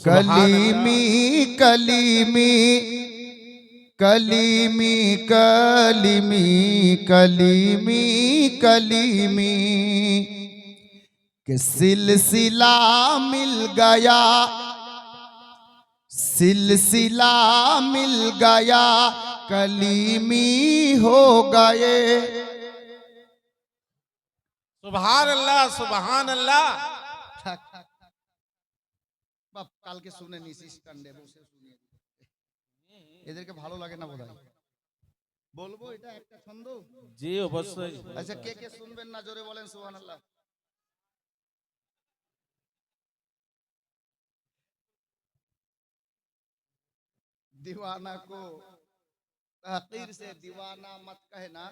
कलीमी कलीमी कलीमी कलीमी कलीमी कलीमी। के सिलसिला मिल गया, सिलसिला मिल गया, कलीमी हो गए। सुबह अल्लाह सुबहान अल्लाह। কালকে শুনে নিস স্ট্যান্ডে বসে শুনিয়ে এদেরকে ভালো লাগে না বোধহয় বলবো এটা একটা ছন্দ জি অবশ্যই আচ্ছা কে কে শুনবেন না জোরে বলেন সুবহানাল্লাহ दीवाना को तहकीर से दीवाना मत कहना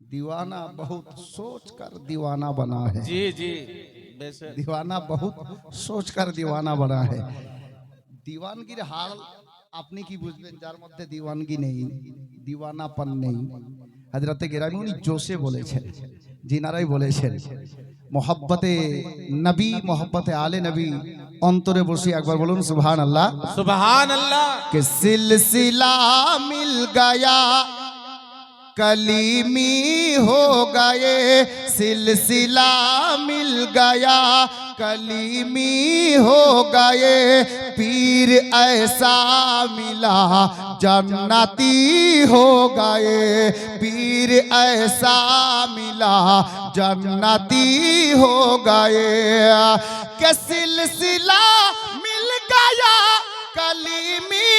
दीवाना बहुत सोच कर दीवाना बना है জি জি বেশ दीवाना बहुत सोच कर दीवाना बना है দিওয়ানগির হাল আপনি কি বুঝবেন যার মধ্যে দিওয়ানগি নেই দিওয়ানাপন নেই হাজরাতে গেরামি উনি জোশে বলেছেন জিনারাই বলেছেন মোহাব্বতে নবী মোহাব্বতে আলে নবী অন্তরে বসে একবার বলুন সুবহান আল্লাহ সুবহান আল্লাহ कि सिलसिला मिल गया कलीमी हो गए, सिलसिला मिल गया। कलीमी हो गए, पीर ऐसा मिला, जन्नती हो गए। पीर ऐसा मिला, जन्नती हो गए। के सिलसिला मिल गया, कलीमी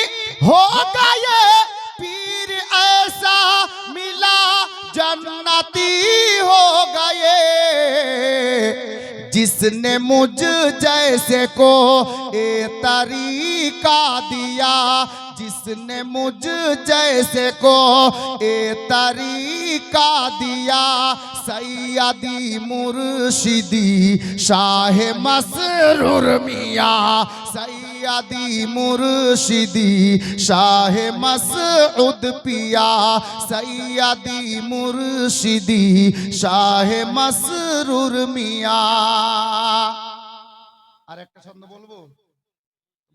हो गए, पीर ऐसा मिला जन्नती हो गए। जिसने मुझ जैसे को ए तरीका दिया जिसने मुझ जैसे को ए तरीका दिया सैयदी मुर्शिदी शाह मसरूर मियाँ सैयदी मुर्शिदी शाह मसउद पिया सैयदी मुर्शिदी শাহ মসরুর মিয়া আর একটা ছন্দ বলবো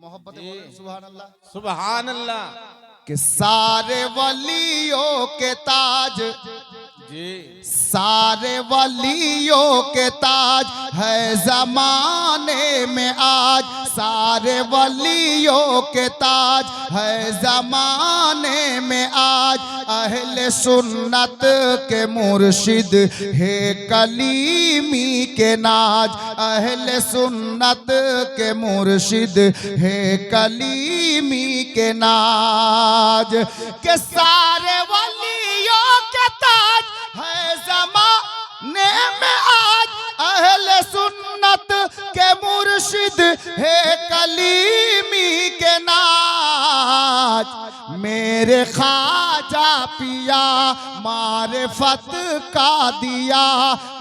मोहब्बत सुबह अल्लाह अल्लाह के सारे वलियों के ताज জি सारे वलियों के ताज है जमाने में आज। सारे वलियों के ताज है जमाने में आज। अहले सुन्नत के मुर्शिद है कलीमी के नाज। अहले सुन्नत के मुर्शिद है कलीमी के नाज। के सारे है कलीमी के नाज, मेरे खाजा पिया, मारिफत का दिया।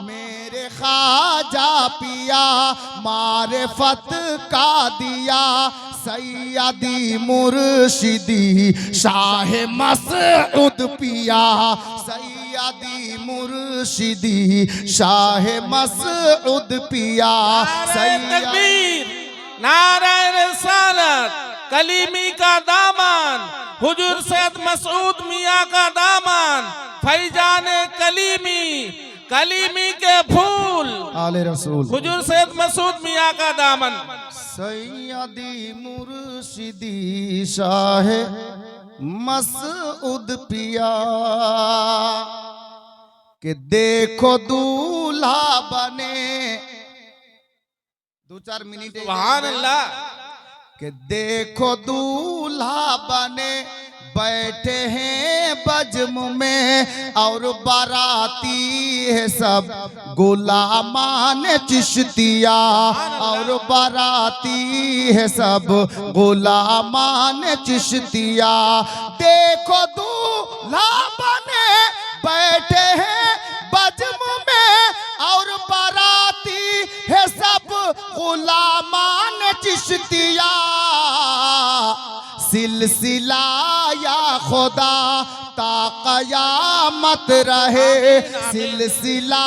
मेरे खाजा पिया, मारिफत का दिया। सैयदी मुर्शिदी, शाह मसउद पिया। सैयदी मुर्शिदी, शाह मसउद पिया। सैयद नारायण रिसालत कलीमी का दामन हुजूर सैयद मसूद मियाँ का दामन फैजान कलीमी कलीमी के फूल आले रसूल। हुजूर सैयद मसूद मियाँ का दामन। सैयदी मुर्शिदी शाह मसउद पिया के देखो दूल्हा बने दो चार मिनट कि देखो दूल्हा बने बैठे हैं बजम में और बाराती है सब। गुलामान चिश्तिया और बाराती है सब। गुलामान चिश्तिया। देखो दूल्हा চিশতিয়া। সিলসিলা খোদা تا قیامت رہے سلسلہ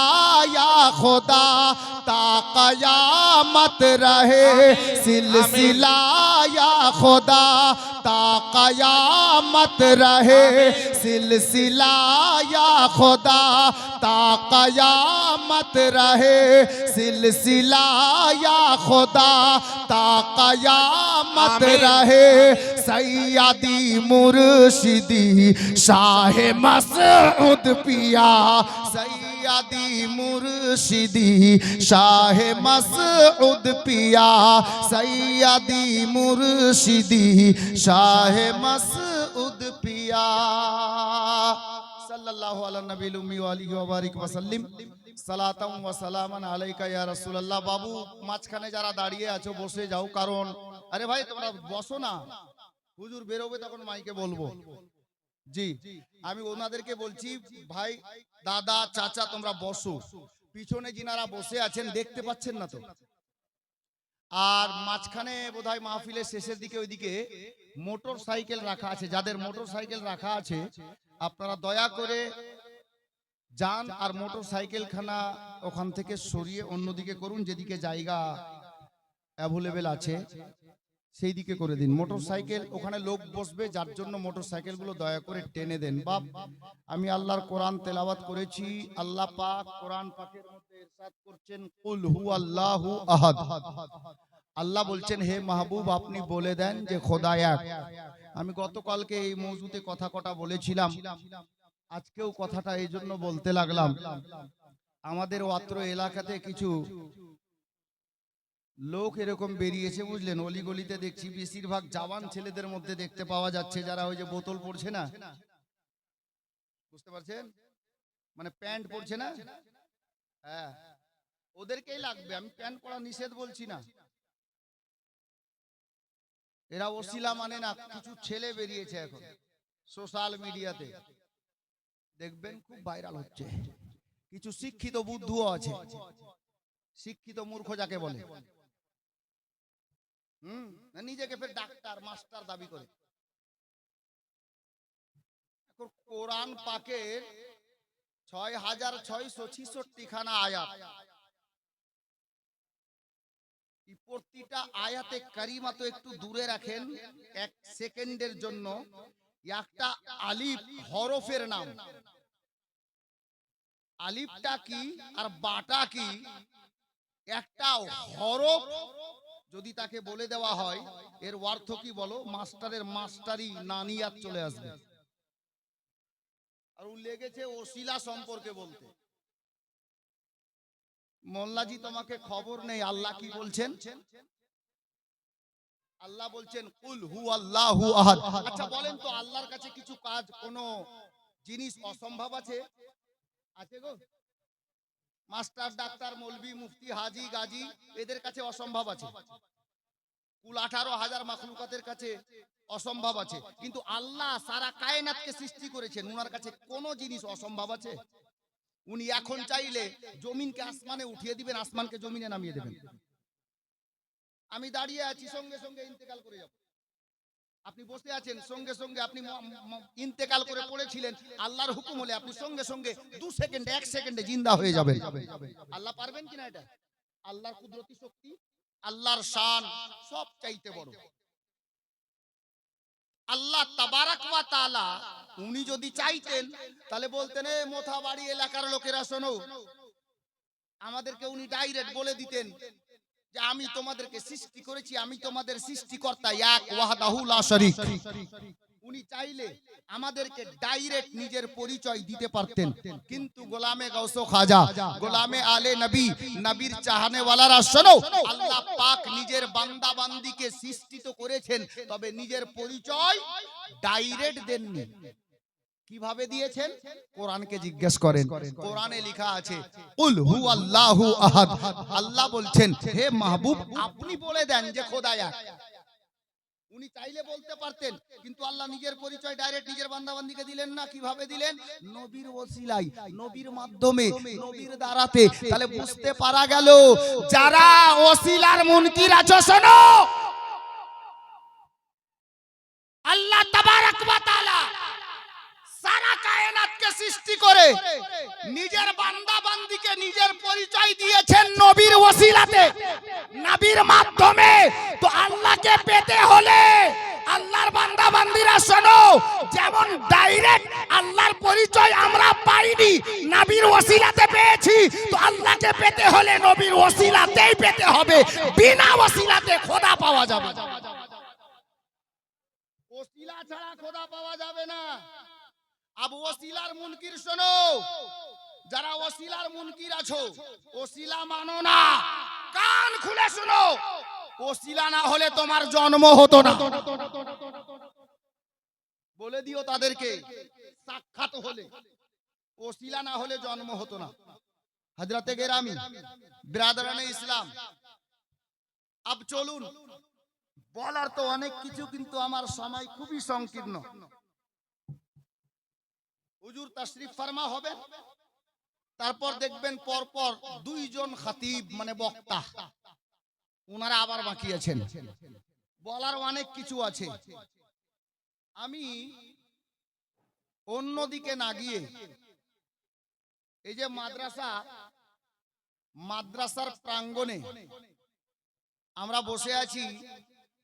یا خدا تا قیامت رہے سلسلہ یا خدا تا قیامت رہے سلسلہ یا خدا تا قیامت رہے سلسلہ یا خدا تا قیامت رہے سیدی مرشدی شاہ শাহ মাসউদ পিয়া সৈয়াদি মুর্শিদি শাহ মাসউদ পিয়া সৈয়াদি মুর্শিদি শাহ মাসউদ পিয়া সাল্লাল্লাহু আলা নবীল উম্মি ওয়া আলিহি ওয়া বারিক ওয়া সাল্লিম সালাতাম ওয়া সালামান আলাইকা ইয়া রাসূলুল্লাহ বাবু মাঝখানে যারা দাঁড়িয়ে আছো বসে যাও কারণ আরে ভাই তোমরা বসো না হুজুর বেরোবে তখন মাইকে বলব জি, আমি ওনাদেরকে বলছি, ভাই, দাদা, চাচা, তোমরা বসো। পিছনে যিনারা বসে আছেন, দেখতে পাচ্ছেন না তো। আর মাঝখানে বোধহয় মাহফিলের শেষের দিকে, ওইদিকে মোটর সাইকেল রাখা আছে। যাদের মোটর সাইকেল রাখা আছে, আপনারা দয়া করে যান আর মোটর সাইকেল খানা ওখান থেকে সরিয়ে অন্যদিকে করুন, যেদিকে জায়গা অ্যাভেলেবেল আছে। সেই দিকে করে দিন। মোটর সাইকেল ওখানে লোক বসবে, যার জন্য মোটর সাইকেলগুলো দয়া করে টেনে দেন। বাপ, আমি আল্লাহর কোরআন তেলাওয়াত করেছি। আল্লাহ পাক কোরআন পাকের মধ্যে ইরশাদ করছেন, কুল হু আল্লাহু আহাদ। আল্লাহ বলছেন, হে মাহবুব, আপনি বলে দেন যে খোদা এক। আমি গতকালকে এই মৌজুতে কথা কটা বলেছিলাম। আজকেও কথাটা এই জন্য বলতে লাগলাম। আমাদের অত্র এলাকাতে কিছু লোক এরকম বেরিয়েছে বুঝলেন? অলিগলিতে দেখছি বেশিরভাগ জওয়ান ছেলেদের মধ্যে দেখতে পাওয়া যাচ্ছে যারা ওই যে বোতল পড়ছে না? বুঝতে পারছেন? মানে প্যান্ট পড়ছে না? হ্যাঁ। ওদেরকেই লাগবে, আমি প্যান্ট পরা নিষেধ বলছি না। এরা ওসিলা মানে না, কিছু ছেলে বেরিয়েছে এখন সোশ্যাল মিডিয়াতে। দেখবেন খুব ভাইরাল হচ্ছে। কিছু শিক্ষিত বুদ্ধুও আছে। শিক্ষিত মূর্খ যাকে বলে। হুম নিজেকে ফের ডাক্তার, মাস্টার দাবি করে। কোরআন পাকের ছয় হাজার ছয়শো ছিষট্টি খানা আয়াত প্রতিটা আয়াতে কারিমা তো একটু দূরে রাখেন, এক সেকেন্ডের জন্য। একটা আলিফ হরফের নাম। আলিফটা কি আর বাটা কি? একটা হরফ যদি তাকে বলে দেওয়া হয়, এর অর্থ কি বলো? মাস্টারের মাস্টারি নানিয়াত চলে আসবে। আর ও লেগেছে ওসিলা সম্পর্কে বলতে। মোল্লাজি তোমাকে খবর নেই, আল্লাহ কি বলছেন? আল্লাহ বলছেন, কুল হু আল্লাহু আহাদ। আচ্ছা বলেন তো, আল্লাহর কাছে কিছু কাজ কোন জিনিস অসম্ভব আছে? আছে গো। মাস্টার, ডাক্তার মৌলবি মুফতি, হাজি, গাজী, এদের কাছে অসম্ভব আছে। কুল আঠারো হাজার মাখলুকাতের কাছে অসম্ভব আছে। কিন্তু আল্লাহ সারা কায়নাতকে সৃষ্টি করেছেন। উনার কাছে কোনো জিনিস অসম্ভব আছে? উনি এখন চাইলে জমিনকে আসমানে উঠিয়ে দিবেন, আসমানকে জমিনে নামিয়ে দেবেন। আমি দাঁড়িয়ে আছি, সঙ্গে সঙ্গে ইন্তেকাল করে যাব। আপনি বসে আছেন, সঙ্গে সঙ্গে আপনি ইন্তেকাল করে পড়েছিলেন। আল্লাহর হুকুম হলে আপনি সঙ্গে সঙ্গে দু সেকেন্ডে, এক সেকেন্ডে জিন্দা হয়ে যাবেন। আল্লাহ পারবেন কিনা এটা? আল্লাহর কুদরতি শক্তি, আল্লাহর শান সব চাইতে বড়। আল্লাহ তাবারাক ওয়া তাআলা উনি যদি চাইতেন, তাহলে বলতেন, এ মোথাবাড়ি এলাকার লোকেরা শোনো। আমাদেরকে উনি ডাইরেক্ট বলে দিতেন যে আমি তোমাদেরকে সৃষ্টি করেছি, আমি তোমাদের সৃষ্টিকর্তা এক, ওয়াহদাহু লা উনি চাইলে আমাদেরকে ডাইরেক্ট নিজের পরিচয় দিতে পারতেন। কিন্তু গোলামে গৌসো খাজা, গোলামে আলে নবী, নবীর চাহনে ওয়ালারা শোনো, আল্লাহ পাক নিজের বান্দা বান্দিকে সৃষ্টিত করেছেন, তবে নিজের পরিচয় ডাইরেক্ট দেননি। কীভাবে দিয়েছেন? কোরআনকে জিজ্ঞেস করেন। কোরআনে লেখা আছে কুল হু আল্লাহু আহাদ। আল্লাহ বলছেন হে মাহবুব আপনি বলে দেন যে খোদা এক উনি চাইলে বলতে পারতেন কিন্তু আল্লাহ নিজের পরিচয় ডাইরেক্ট নিজের বান্দাবান্দিকে দিলেন না। কীভাবে দিলেন? নবীর ওসিলাই নবীর মাধ্যমে নবীর দ্বারাতে। তাহলে বুঝতে পারা গেল যারা ওসিলার মুনকির আছো শোনো। আল্লাহ তাবারাক ওয়া তাআলা সৃষ্টি করে, নিজের বান্দা বান্দিকে নিজের পরিচয় দিয়েছেন নবীর ওসিলাতে নবীর মাধ্যমে তো আল্লাহকে পেতে হলে আল্লাহর বান্দা বান্দিরা শোনো, যেমন ডাইরেক্ট আল্লাহর পরিচয় আমরা পাইনি, নবীর ওসিলাতে পেয়েছি, তো আল্লাহকে পেতে হলে নবীর ওসিলাতেই পেতে হবে, বিনা ওসিলাতে খোদা পাওয়া যাবে। ওসিলা ছাড়া খোদা পাওয়া যাবে না আব ওসিলার মুনকির শোনো। যারা ওসিলার মুনকির আছো, ওসিলা মানো না। কান খুলে শোনো। ওসিলা না হলে তোমার জন্ম হতো না। বলে দিও তাদেরকে, সাক্ষাৎ হলে। ওসিলা না হলে জন্ম হতো না। হজরতে গেরামি, ব্রাদারানে ইসলাম। আব চলুন। বলার তো অনেক কিছু, কিন্তু আমার সময় খুবই সংকীর্ণ। হুজুর তাশরিফ ফার্মা হবে। তারপর দেখবেন পরপর দুইজন খাতিব মানে বক্তা। ওনারা আবার বাকি আছেন। বলার অনেক কিছু আছে। আমি অন্যদিকে না গিয়ে এই যে মাদ্রাসা, মাদ্রাসার প্রাঙ্গণে আমরা বসে আছি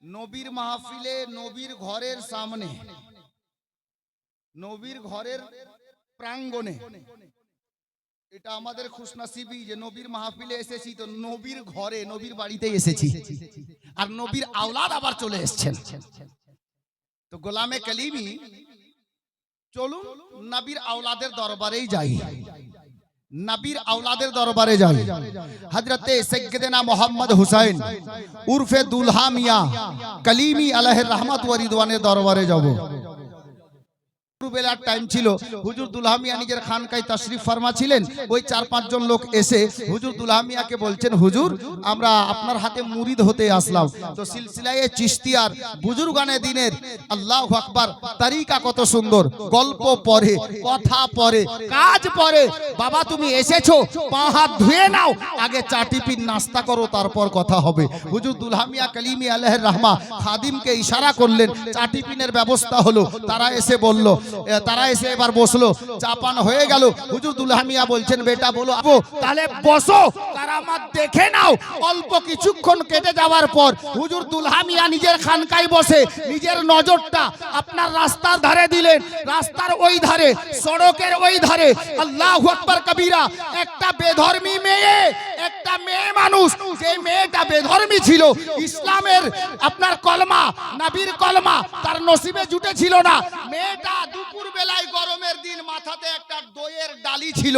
নবীর মাহফিলে, নবীর ঘরের সামনে। নবীর ঘরের প্রাঙ্গণে। এটা আমাদের খুশনসিবি যে নবীর মাহফিলে এসেছি, তো নবীর ঘরে, নবীর বাড়িতে এসেছি। আর নবীর আওলাদ আবার চলে এসেছেন। তো গোলামে কালিমি, চলুন নবীর আওলাদের দরবারেই যাই। নবীর আওলাদের দরবারে যাই। হজরতে সৈয়দনা মোহাম্মদ হুসাইন, উর্ফে দুলহা মিয়া কালিমি আলাহের রহমত ওয়া রিদওয়ানের দরবারে যাব। বেলার টাইম ছিল, হুজুর দুলহামিয়া নিজের ফার্মা ছিলেন ওই চার পাঁচজন লোক এসে হুজুর দুলহামিয়াকে বলছেন, হুজুর, আমরা আপনার হাতে মুরিদ হতে আসলাম। তো বুজুর্গানে দিনের আল্লাহ আকবার, তারিকা কত সুন্দর। গল্প পড়ে, কথা পরে কাজ পরে বাবা, তুমি এসেছ, পা হাত ধুয়ে নাও, আগে চা টিফিন নাস্তা করো, তারপর কথা হবে। হুজুর দুলহামিয়া কালিমি আলহের রহমা খাদিমকে ইশারা করলেন চা টিফিনের ব্যবস্থা হলো। তারা এসে বলল তারা এসে এবার বসল। চাপান হয়ে গেল। হুজুর দুলহামিয়া বলছেন, বেটা, বলো, আবো, তাহলে বসো। কারামাত দেখে নাও। অল্প কিছুক্ষণ কেটে যাওয়ার পর হুজুর দুলহামিয়া নিজের খানকায় বসে নিজের নজরটা আপনার রাস্তার ধারে দিলেন। রাস্তার ওই ধারে, সড়কের ওই ধারে। আল্লাহ আকবার কবিরা, একটা বেধর্মী মেয়ে, একটা মেয়ে মানুষ। যে মেয়েটা বেধর্মী ছিল, ইসলামের আপনার কলমা, নবীর কলমা, তার নসিবে জুটে ছিল না। মেয়েটা দুপুর বেলায় গরমের দিন মাথাতে একটা দইয়ের ডালি ছিল।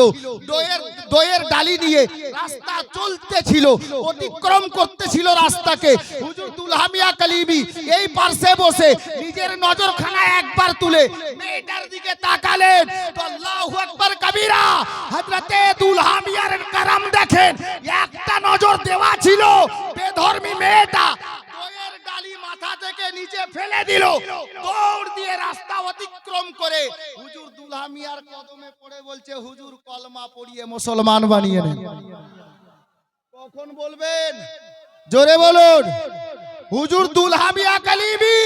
দইয়ের দইয়ের ডালি নিয়ে রাস্তা চলতে ছিল অতিক্রম করতেছিল রাস্তাকে। হুজুর দুলহামিয়া কালিমি এই পার্শ্বে বসে নিজের নজরখানা একবার তুলে মেয়েটার দিকে তাকালেন। তো আল্লাহু আকবার কবিরা হযরতে দুলহামিয়ার কারাম দেখেন একটা নজর দেওয়া ছিল। বেধর্মী মেয়েটা দইয়ের মাথা থেকে নিচে ফেলে দিল। দৌড় দিয়ে রাস্তা অতিক্রম করে হুজুর কদমে পড়ে বলছে, হুজুর, কলমা পড়িয়ে মুসলমান বানিয়ে নেন। কখন বলবেন? জোরে বলুন। হুজুর দুলহামিয়া কালিবি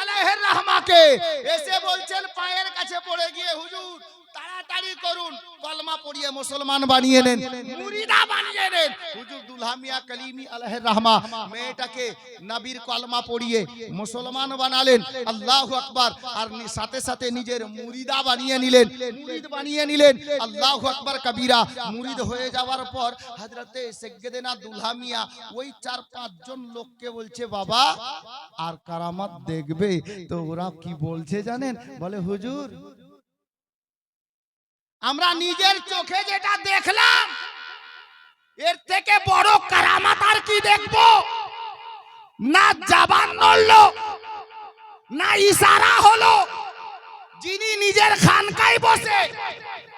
আলাইহির রহমাকে এসে বলছেন, পায়ের কাছে পড়ে গিয়ে হুজুর তাড়াতাড়ি করুন। কলমা পড়িয়ে মুসলমান বানিয়ে নেন। মুরিদা বানিয়ে নেন। হুজুর দুলহামিয়া রহমা, মেয়েটাকে নবীর কলমা পড়িয়ে মুসলমান বানালেন। আল্লাহু আকবার। আর সাথে সাথে নিজের মুরিদা বানিয়ে নিলেন। মুরিদ বানিয়ে নিলেন। আকবার কবিরা, মুরিদ হয়ে যাওয়ার পর হযরতে সৈয়দনা দুলহামিয়া, ওই চার পাঁচজন লোককে বলছে, বাবা, আর কারামাত দেখবে? তো ওরা কি বলছে জানেন? বলে, হুজুর আমরা নিজের চোখে যেটা দেখলাম এর থেকে বড় কারামাত আর কি দেখব? না জাবান নড়ল না ইশারা হলো। যিনি নিজের খানকায় বসে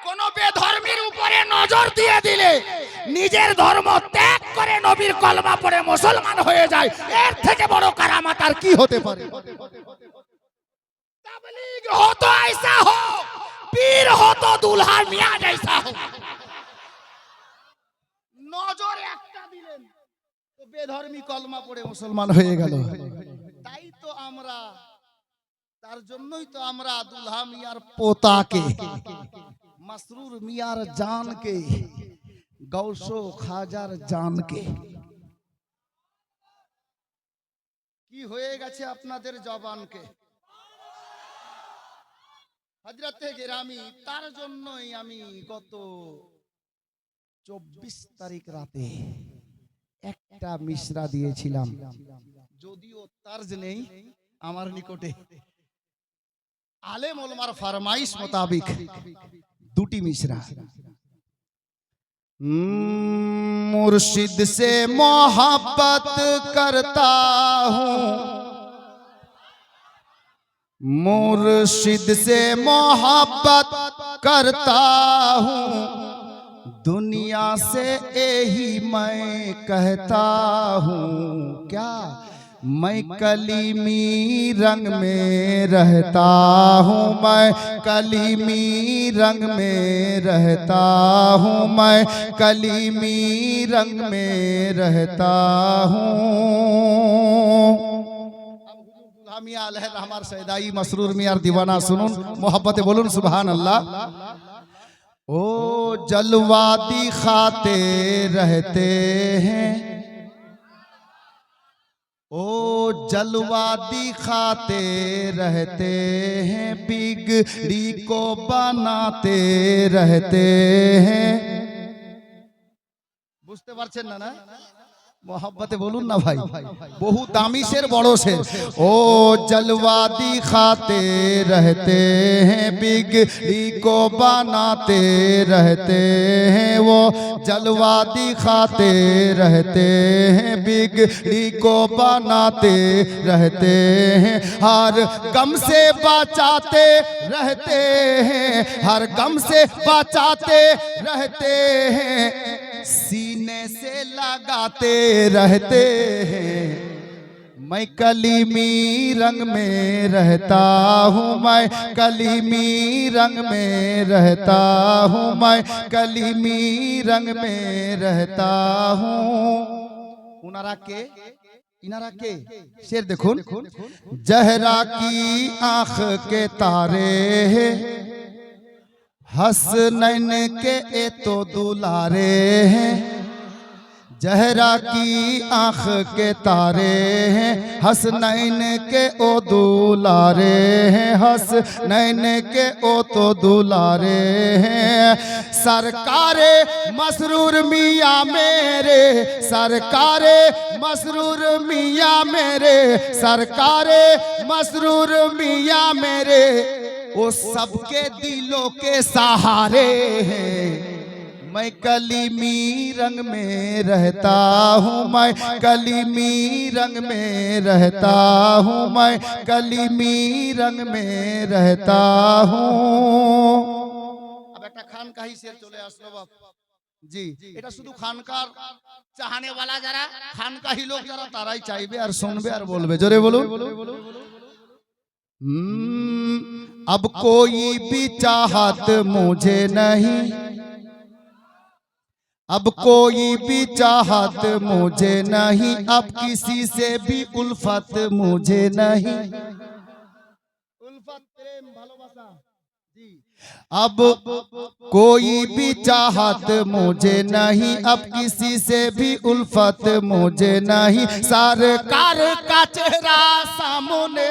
কোন বেধর্মীর উপরে নজর দিয়ে দিলে নিজের ধর্ম ত্যাগ করে নবীর কলমা পড়ে মুসলমান হয়ে যায় এর থেকে বড় কারামাত আর কি হতে পারে? হতো আইসা হোক পীর হতো দুলহা মিয়া জৈসা নজর একটা দিলেন। তো বেধর্মী কলমা পড়ে মুসলমান হয়ে গেল। তাই তো আমরা, তার জন্যই তো আমরা দুলহা মিয়ার পোতাকে, মাসরুর মিয়ার জানকে গৌশ খাজার জানকে। কি হয়ে গেছে আপনাদের জবানকে? হজরতে গেরামি, তার জন্যই আমি গত চব্বিশ তারিখ রাতে একটা মিশ্রা দিয়েছিলাম। যদিও তার্জ নেই আমার নিকটে। আলেম ওলমার ফারমাইশ মোতাবিক দুটি মিশ্রা। মুর্শিদ সে মোহাবত করতা হুম। मुर्शिद से मोहब्बत करता हूँ। दुनिया से यही मैं कहता हूँ। क्या मैं कलीमी रंग में रहता हूँ? मैं कलीमी रंग में रहता हूँ। मैं कलीमी रंग में रहता हूँ। মিয়া আলহ রহমার সৈদাই মসরুর মিয়ার দিওয়ানা শুনুন মোহব্বতে বলুন সুবহান আল্লাহ ओ जलवा दिखाते रहते हैं ओ जलवा दिखाते रहते हैं बिगड़ी को बनाते रहते हैं বুঝতে পারছেন না না मोहब्बत बोलू ना भाई? बहु बड़ो से। ओ जलवा दिखाते रहते हैं बिगड़ी को बनाते रहते हैं वो। जलवा दिखाते रहते हैं बिग को बनाते रहते हैं। हर गम से बचाते रहते हैं हर गम से बचाते रहते हैं। सी से लगाते रहते हैं। मैं कलीमी रंग में रहता हूँ, मैं कलीमी रंग में रहता हूँ, मैं कलीमी रंग में रहता हूँ। के, इनारा के, शेर देखो जहरा की आँख के तारे हैं। हसनैन के ए तो दुलारे हैं। जहरा की आँख के तारे हैं, हस नैन के ओ दुलारे हैं, हस नैन के ओ तो दुलारे हैं। सरकारे मसरूर मियाँ मेरे, सरकारे मसरूर मियाँ मेरे, सरकारे मसरूर मियाँ मेरे, वो सबके दिलों के सहारे हैं। मैं कलीमी रंग में रहता हूँ मैं कलीमी रंग में रहता हूँ मैं कलीमी रंग में रहता हूँ अब একটা খানকাহি শের চলে আসলো বাপ জি এটা শুধু খানকার চাহানে वाला যারা খানকাহি লোক যারা তারাই চাইবে আর শুনবে আর বলবে জোরে বলুন हम्म, अब कोई भी चाहत मुझे नहीं अब कोई भी चाहत मुझे नहीं अब किसी से भी उल्फत मुझे नहीं। उल्फत प्रेम भालोबासा। अब कोई भी चाहत मुझे नहीं अब किसी से भी उल्फत मुझे नहीं। सरकार का चेहरा सामने।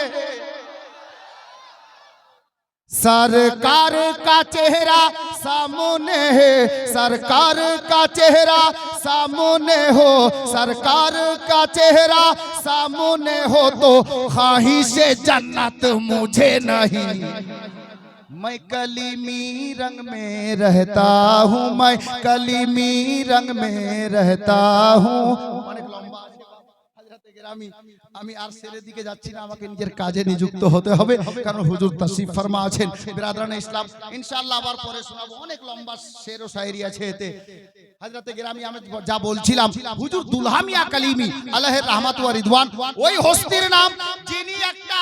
सरकार का चेहरा सामने है, सरकार का चेहरा सामने हो, सरकार का चेहरा सामने हो तो ख्वाहिश जन्नत मुझे नहीं। मैं कलीमी रंग में रहता हूँ, मैं कलीमी रंग में रहता हूँ। গ্রামী, আমি আর ছেলের দিকে যাচ্ছি না আমাকে নিজের কাজে নিযুক্ত হতে হবে। কারণ হুজুর তাসিফ ফার্মা আছেন। বিরাদরান ইসলাম ইনশাআল্লাহ আবার পরে শোনাবো। অনেক লম্বা শের ও শায়রি আছে এতে। হাজরাতে গ্রামী আমি যা বলছিলাম হুজুর দুলহামিয়া কালিমি আল্লাহের রহমাত ওয়া রিদওয়ান ওই হস্তির নাম যিনি একটা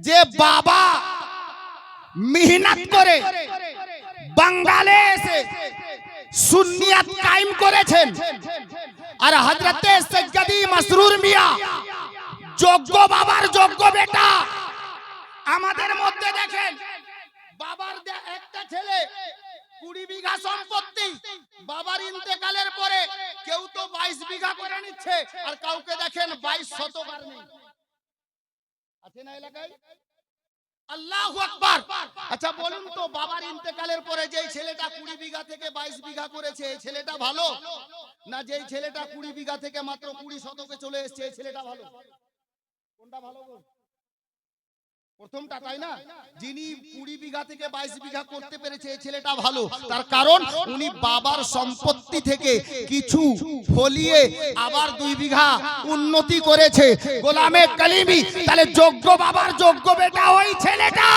যে বাবা মেহনত করে বাঙ্গালে এসে সুন্নিয়াত কায়েম করেছেন আর হজরতে সৈয়দি মসরুর মিয়া যোগ্য বাবার যোগ্য বেটা আমাদের মধ্যে দেখেন বাবার একটা ছেলে কুড়ি বিঘা সম্পত্তি বাবার ইন্তেকালের পরে কেউ তো বাইশ বিঘা করে নিচ্ছে আর কাউকে দেখেন বাইশ শতক নেই। আছে না এলাকায়? আল্লাহ আকবার। আচ্ছা বলুন তো বাবার ইন্তেকালের পরে যেই ছেলেটা কুড়ি বিঘা থেকে বাইশ বিঘা করেছে এই ছেলেটা ভালো? না যেই ছেলেটা কুড়ি বিঘা থেকে মাত্র কুড়ি শতকে চলে এসছে এই ছেলেটা ভালো? কোনটা ভালো বল প্রথমটা তাই না? যিনি কুড়ি বিঘা থেকে বাইশ বিঘা করতে পেরেছে এই ছেলেটা ভালো। তার কারণ উনি বাবার সম্পত্তি থেকে কিছু ফলিয়ে আবার দুই বিঘা উন্নতি করেছে। গোলামে কালিমি। তাহলে যোগ্য বাবার যোগ্য বেটা ওই ছেলেটা।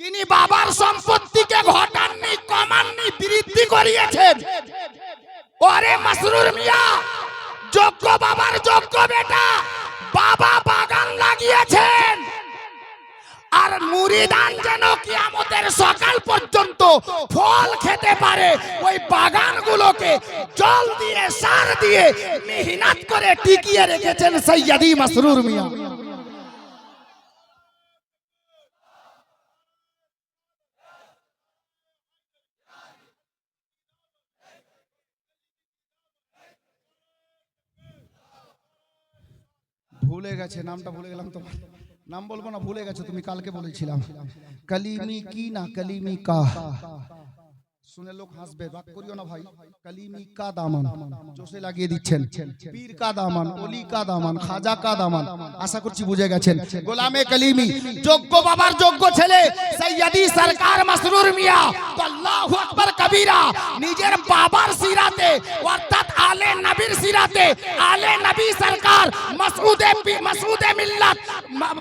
যিনি বাবার সম্পত্তিকে ঘটাননি কমাননি বৃদ্ধি করিয়েছেন। ওরে মাসরুর মিয়া যোগ্য বাবার যোগ্য বেটা। বাবা বাগান লাগিয়েছেন। আর মুড়িদান যেন কি আমাদের সকাল পর্যন্ত ফল খেতে পারে, ওই বাগানগুলোকে জল দিয়ে, সার দিয়ে মেহনত করে টিকিয়ে রেখেছেন সৈয়াদি মাসরুর মিয়া। ভুলে গেছে, নামটা ভুলে গেলাম তোমার। নাম বলব না, ভুলে গেছো, তুমি কালকে বলেছিলাম। কালিমি কি না, কালিমি কা। শুনে লোক হাসবে রাগ করিও না ভাই। কালিমি কা দামান জোসে লাগিয়ে দিচ্ছেন। পীর কা দামান অলি কা দামান খাজা কা দামান আশা করছি বুঝে গেছেন। গোলামে কালিমি, যোগ্য বাবার যোগ্য ছেলে সৈয়দি সরকার মাসরুর মিয়া আল্লাহু আকবার কবিরা, নিজের বাবার সিরাতে, অর্থাৎ আলে নবীর সিরাতে, আলে নবী সরকার, মাসউদে মাসউদে মিল্লাত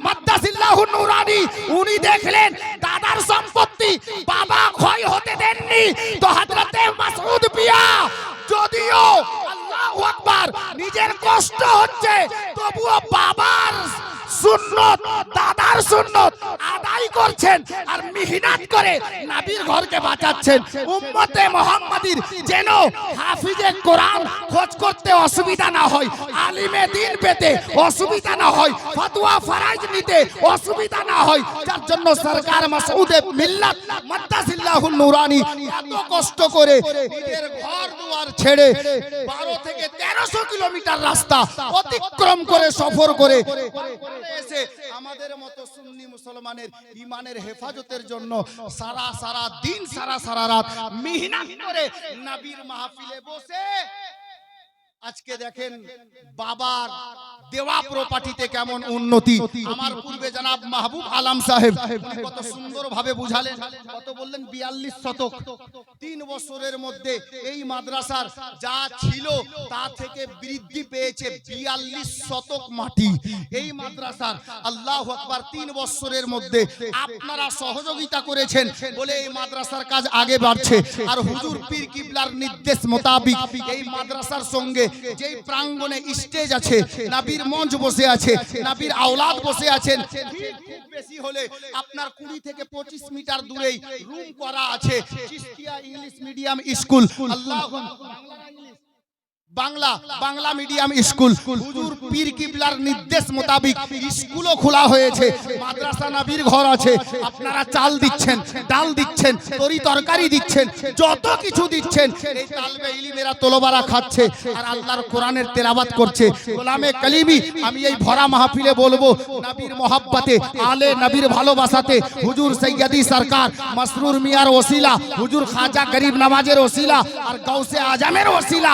মাদ্দাসিল্লাহু নুরানি, উনি দেখলেন দাদার সম্পত্তি, বাবা ক্ষয় হতে দেননি তো হযরতে মাসউদ পিয়া যদিও আল্লাহু আকবার নিজের কষ্ট হচ্ছে তবুও বাবার সুন্নত, দাদার সুন্নত আদায় করছেন আর মেহনত করে নবীর ঘরকে বাঁচাচ্ছেন। উম্মতে মোহাম্মদীর যেন হাফিজে কোরআন খোঁজ করতে অসুবিধা না হয়, আলিমে দিন পেতে অসুবিধা না হয়, ফতোয়া ফরাইজ নিতে অসুবিধা না হয়। যার জন্য সরকার মাসউদে মিল্লাত মাদ্দাসিল্লাহুল নুরানি এত কষ্ট করে নিজের ঘর দুয়ার ছেড়ে 12 থেকে 1300 কিলোমিটার রাস্তা অতিক্রম করে সফর করে এসে আমাদের মতো সুন্নি মুসলমানের ইমানের হেফাজতের জন্য সারা সারা দিন, সারা সারা রাত মেহনত করে নাবির মাহফিলে বসে আজকে দেখেন বাবার দেওয়া প্রপার্টিতে কেমন উন্নতি। আমার পূর্বে জনাব মাহবুব আলম সাহেব কত সুন্দর ভাবে বুঝালেন কত বললেন বিয়াল্লিশ শতক। তিন বছরের মধ্যে এই মাদ্রাসার যা ছিল তা থেকে বৃদ্ধি পেয়েছে বিয়াল্লিশ শতক মাটি। এই মাদ্রাসার আল্লাহ আকবার তিন বছরের মধ্যে আপনারা সহযোগিতা করেছেন বলে এই মাদ্রাসার কাজ আগে বাড়ছে। আর হুজুর পীর কিবলার নির্দেশ মোতাবিক এই মাদ্রাসার সঙ্গে যেই প্রাঙ্গণে স্টেজ আছে, নাবির মঞ্চ বসে আছে, নাবির আওলাদ বসে আছেন বেশি হলে আপনার কুড়ি থেকে পঁচিশ মিটার দূরেই রুম করা আছে ইংলিশ মিডিয়াম স্কুল। আল্লাহ বাংলা বাংলা বাংলা মিডিয়াম স্কুল। হুজুর, পীর কিবলার নির্দেশ মোতাবিক স্কুলও খোলা হয়েছে, মাদ্রাসা নবীর ঘর আছে, আপনারা চাল দিচ্ছেন, ডাল দিচ্ছেন, তরি তরকারি দিচ্ছেন, যত কিছু দিচ্ছেন, এই তালবে ইলিমেরা তলোবারা খাচ্ছে, আর আল্লাহর কোরআনের তেলাবাত করছে। গোলামে কালিমি, আমি এই ভরা মাহফিলে বলব, নবীর মোহাব্বতে, আলে নবীর ভালোবাসাতে, হুজুর সৈয়দি সরকার, মাসরুর মিয়ার ওসিলা, হুজুর খাজা গরিব নামাজের ওসিলা, আর গৌসে আজমের ওসিলা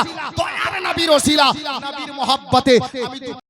নবীর ওসিলা নবীর মোহাব্বতে আমি